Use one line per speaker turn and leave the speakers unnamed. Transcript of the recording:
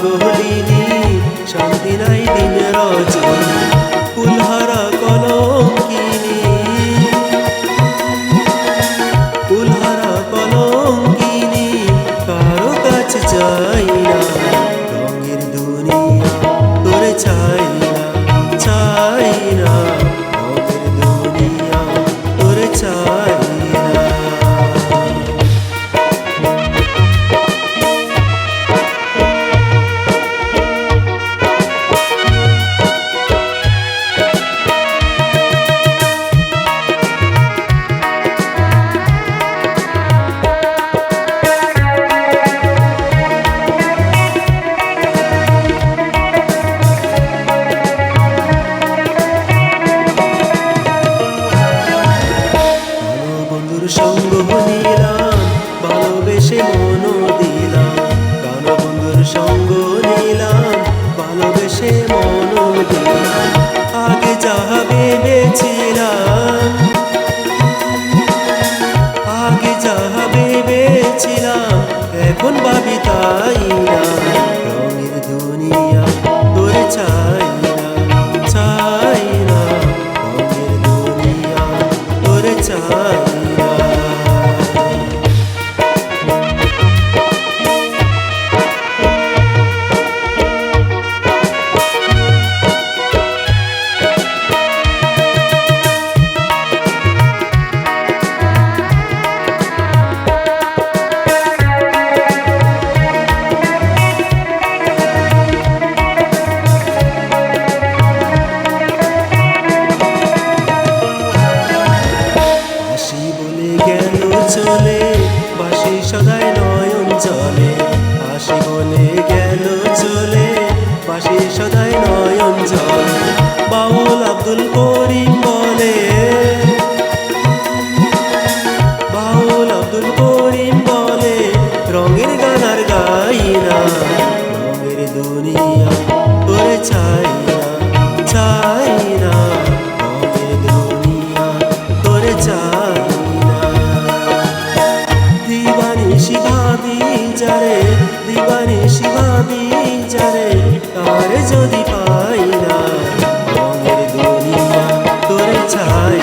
প্রেমে পাগলিনী শান্তি নাই দিন রজনী। ভেবেছিলাম আগে যাহা ভেবেছিলাম, এখন ভাবি তাই না। রঙের দুনিয়া তোর চাই না চাই না। রঙের দুনিয়া তোর চাই চলে বাসি সদাই নয়ন চলে হাসি বলে গেল চলে বাসি সদাই নয়ন চলে বাউল আব্দুল করিম দিবানে শিবা বিচারে তার যদি পাই না তোর চাই